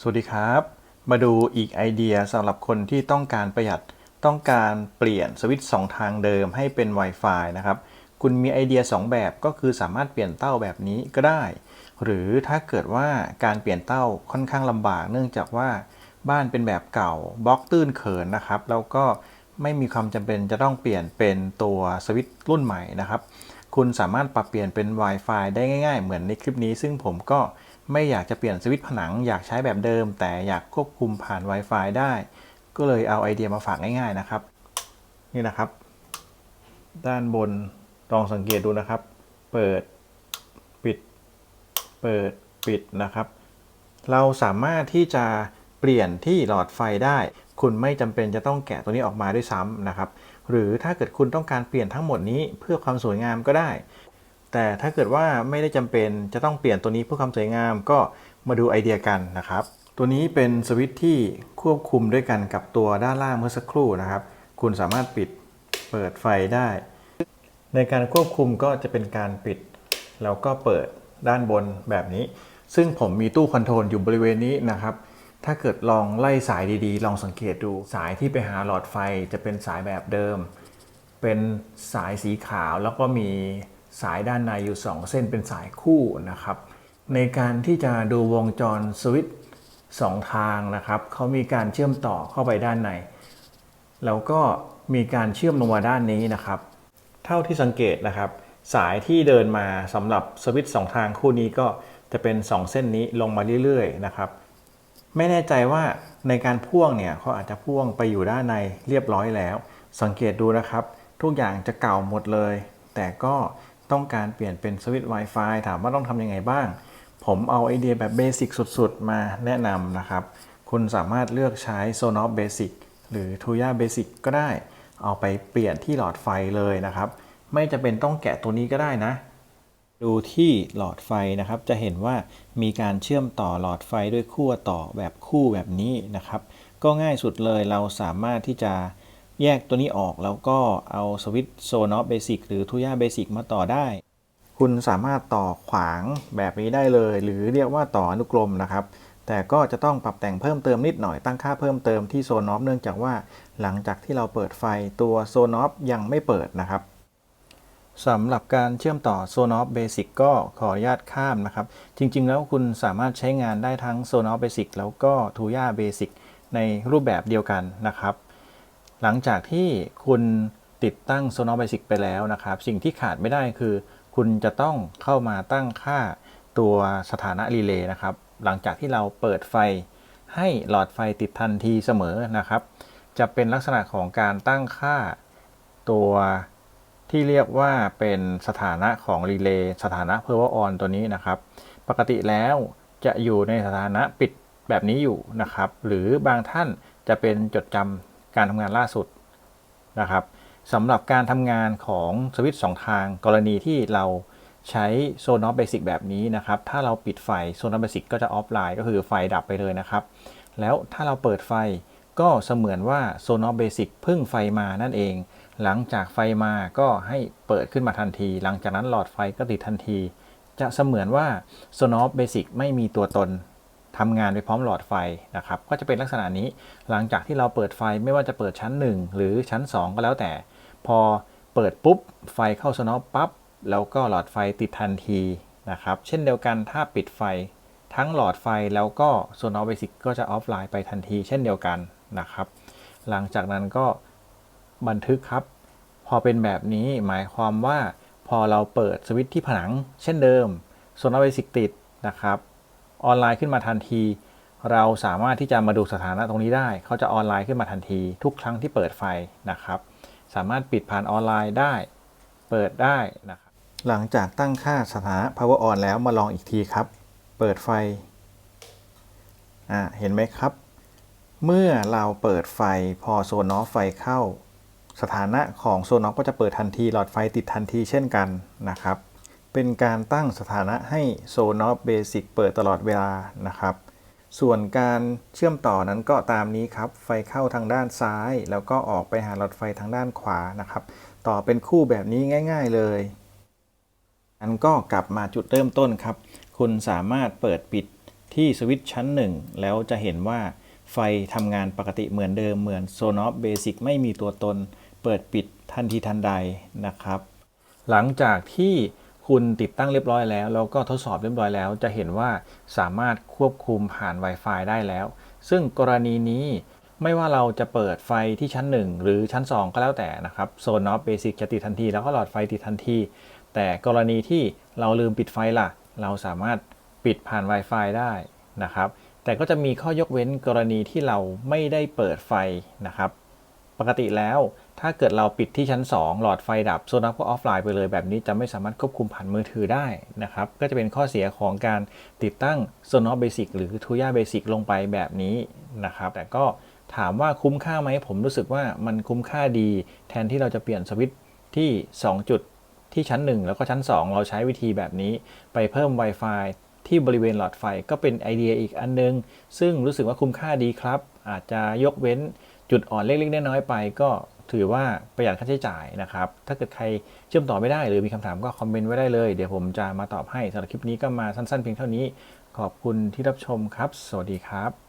สวัสดีครับ มาดูอีกไอเดียสำหรับคนที่ต้องการประหยัดต้องการเปลี่ยนสวิตช์สองทางเดิมให้เป็น Wi-Fi นะครับ คุณมีไอเดีย 2 แบบก็คือสามารถเปลี่ยนเต้าแบบนี้ก็ได้ หรือถ้าเกิดว่าการเปลี่ยนเต้าค่อนข้างลำบาก เนื่องจากว่าบ้านเป็นแบบเก่าบล็อกตื้นเขินนะครับ แล้วก็ไม่มีความจำเป็นจะต้องเปลี่ยนเป็นตัวสวิตช์รุ่นใหม่นะครับ คุณสามารถปรับเปลี่ยนเป็น Wi-Fi ได้ง่าย ๆ เหมือนในคลิปนี้ ซึ่งผมก็ ไม่อยากจะเปลี่ยนสวิตช์ผนังอยากใช้แบบเดิม แต่อยากควบคุมผ่าน Wi-Fi ได้ ก็เลยเอาไอเดียมาฝากง่ายๆนะครับ นี่นะครับ ด้านบนลองสังเกตดูนะครับ เปิดปิด เปิดปิดนะครับ เราสามารถที่จะเปลี่ยนที่หลอดไฟได้ คุณไม่จำเป็นจะต้องแกะตัวนี้ออกมาด้วยซ้ำนะครับ หรือถ้าเกิดคุณต้องการเปลี่ยนทั้งหมดนี้เพื่อความสวยงามก็ได้ แต่ถ้าเกิดว่าไม่ได้จำเป็นจะต้องเปลี่ยนตัวนี้เพื่อความสวยงามก็มาดูไอเดียกันนะครับ ตัวนี้เป็นสวิตช์ที่ควบคุมด้วยกันกับตัวด้านล่างเมื่อสักครู่นะครับ คุณสามารถปิดเปิดไฟได้ ในการควบคุมก็จะเป็นการปิด แล้วก็เปิดด้านบนแบบนี้ ซึ่งผมมีตู้คอนโทรลอยู่บริเวณนี้นะครับ ถ้าเกิดลองไล่สายดีๆ ลองสังเกตดูสายที่ไปหาหลอดไฟจะเป็นสายแบบเดิม เป็นสายสีขาวแล้วก็มี สายด้านในอยู่ 2 เส้นเป็นสายคู่นะครับ ในการที่จะดูวงจรสวิตช์สองทางนะครับเขามีการเชื่อมต่อเข้าไปด้านในแล้วก็มีการเชื่อมลงมาด้านนี้นะครับ เท่าที่สังเกตนะครับ สายที่เดินมาสำหรับสวิตช์สองทางคู่นี้ก็จะเป็น 2 เส้นนี้ลงมาเรื่อยๆนะครับ ไม่แน่ใจว่าในการพ่วงเนี่ยเขาอาจจะพ่วงไปอยู่ด้านในเรียบร้อยแล้ว สังเกตดูนะครับ ทุกอย่างจะเก่าหมดเลย แต่ก็ ต้องการเปลี่ยนเป็นสวิตช์ Wi-Fi ถามว่าต้องทำยังไงบ้าง ผมเอาไอเดียแบบเบสิกสุดๆ มาแนะนำนะครับ คุณสามารถเลือกใช้ Sonos Basic หรือ Tuya Basic ก็ได้ เอาไปเปลี่ยนที่หลอดไฟเลยนะครับ ไม่จำเป็นต้องแกะตัวนี้ก็ได้นะ ดูที่หลอดไฟนะครับ จะเห็นว่ามีการเชื่อมต่อหลอดไฟด้วยขั้วต่อแบบคู่แบบนี้นะครับ ก็ง่ายสุดเลยเราสามารถที่จะ แยกตัวนี้ออกแล้วก็เอาสวิตช์โซนอฟเบสิกหรือทุย่าเบสิกมาต่อได้ คุณสามารถต่อขวางแบบนี้ได้เลย หรือเรียกว่าต่ออนุกรมนะครับ แต่ก็จะต้องปรับแต่งเพิ่มเติมนิดหน่อยตั้งค่าเพิ่มเติมที่โซนอฟเนื่องจากว่า หลังจากที่เราเปิดไฟตัวโซนอฟยังไม่เปิดนะครับสำหรับการเชื่อมต่อ Sonos Basic ก็ขออนุญาตข้ามนะครับ จริง ๆ แล้วคุณสามารถใช้งานได้ทั้ง Sonos Basic แล้วก็ Tuya Basic ในรูปแบบเดียวกันนะครับ หลังจากที่คุณติดตั้ง Sonos Basic ไปแล้วนะครับ สิ่งที่ขาดไม่ได้คือ คุณจะต้องเข้ามาตั้งค่าตัวสถานะรีเลย์นะครับ หลังจากที่เราเปิดไฟให้หลอดไฟติดทันทีเสมอนะครับ จะเป็นลักษณะของการตั้งค่าตัวที่เรียกว่าเป็นสถานะของรีเลย์สถานะ power on ตัวนี้นะครับ ปกติแล้วจะอยู่ในสถานะปิดแบบนี้อยู่นะครับ หรือบางท่านจะเป็นจดจำ การทำงานล่าสุดนะครับสำหรับการทำงานของสวิตช์สองทาง กรณีที่เราใช้โซนอฟเบสิกแบบนี้นะครับ ถ้าเราปิดไฟโซนอฟเบสิกก็จะออฟไลน์ก็คือไฟดับไปเลยนะครับ แล้วถ้าเราเปิดไฟก็เสมือนว่าโซนอฟเบสิกพิ่งไฟมานั่นเอง หลังจากไฟมาก็ให้เปิดขึ้นมาทันที หลังจากนั้นหลอดไฟก็ติดทันที จะเสมือนว่า Sonos Basic ไม่มีตัวตน ทำงานไปพร้อมหลอดไฟนะครับก็จะเป็นลักษณะนี้หลังจากที่เราเปิดไฟไม่ว่าจะเปิดชั้น 1 หรือชั้น 2 ก็แล้วแต่ พอเปิดปุ๊บไฟเข้า Sonos ปั๊บแล้วก็หลอดไฟติดทันทีนะครับเช่นเดียวกันถ้าปิดไฟ ทั้งหลอดไฟแล้วก็ Sonos Basic ก็จะออฟไลน์ไปทันที เช่นเดียวกันนะครับ หลังจากนั้นก็บันทึกครับ พอเป็นแบบนี้หมายความว่าพอเราเปิดสวิตช์ที่ผนังเช่นเดิมโซน o เบสิกติดนะครับ ออนไลน์ขึ้นมาทันที เราสามารถที่จะมาดูสถานะตรงนี้ได้ เขาจะออนไลน์ขึ้นมาทันที ทุกครั้งที่เปิดไฟนะครับ สามารถปิดผ่านออนไลน์ได้ เปิดได้นะครับ หลังจากตั้งค่าสถานะ power on แล้วมาลองอีกทีครับ เปิดไฟ อ่า เห็นไหมครับ เมื่อเราเปิดไฟพอโซนอฟไฟเข้า สถานะของโซนอฟก็จะเปิดทันที หลอดไฟติดทันทีเช่นกันนะครับ เป็นการตั้งสถานะให้โซนอฟเบสิกเปิดตลอดเวลานะครับ ส่วนการเชื่อมต่อนั้นก็ตามนี้ครับ ไฟเข้าทางด้านซ้าย แล้วก็ออกไปหาหลอดไฟทางด้านขวานะครับ ต่อเป็นคู่แบบนี้ง่าย ๆเลยอันก็กลับมาจุดเริ่มต้นครับ คุณสามารถเปิดปิดที่สวิตช์ชั้น 1 แล้วจะเห็นว่าไฟทำงานปกติเหมือนเดิมเหมือน s o n o f Basic ไม่มีตัวตน เปิดปิดทันทีทันใดนะครับ หลังจากที่ คุณติดตั้งเรียบร้อยแล้ว แล้วก็ทดสอบเรียบร้อยแล้ว จะเห็นว่าสามารถควบคุมผ่าน Wi-Fi ได้แล้ว ซึ่งกรณีนี้ไม่ว่าเราจะเปิดไฟที่ชั้น 1 หรือชั้น 2 ก็แล้วแต่นะครับโซน of Basic จะติดทันที แล้วก็หลอดไฟติดทันที แต่กรณีที่เราลืมปิดไฟล่ะ เราสามารถปิดผ่าน Wi-Fi ได้นะครับ แต่ก็จะมีข้อยกเว้นกรณีที่เราไม่ได้เปิดไฟนะครับ ปกติแล้ว ถ้าเกิดเราปิดที่ชั้น 2 หลอดไฟดับโซนับก็ออฟไลน์ไปเลยแบบนี้จะไม่สามารถควบคุมผ่านมือถือได้นะครับ ก็จะเป็นข้อเสียของการติดตั้ง Sonos Basic หรือ Tuya Basic ลงไปแบบนี้นะครับ แต่ก็ถามว่าคุ้มค่าไหมผมรู้สึกว่ามันคุ้มค่าดี แทนที่เราจะเปลี่ยนสวิตช์ที่ 2 จุดที่ชั้น 1 แล้วก็ชั้น 2 เราใช้วิธีแบบนี้ ไปเพิ่ม Wi-Fi ที่บริเวณหลอดไฟก็เป็นไอเดียอีกอันนึง ซึ่งรู้สึกว่าคุ้มค่าดีครับ อาจจะยกเว้นจุดอ่อนเล็กๆน้อยๆไปก็ ถือว่าประหยัดค่าใช้จ่ายนะครับ ถ้าเกิดใครเชื่อมต่อไม่ได้หรือมีคำถามก็คอมเมนต์ไว้ได้เลย เดี๋ยวผมจะมาตอบให้สำหรับคลิปนี้ก็มาสั้นๆเพียงเท่านี้ ขอบคุณที่รับชมครับ สวัสดีครับ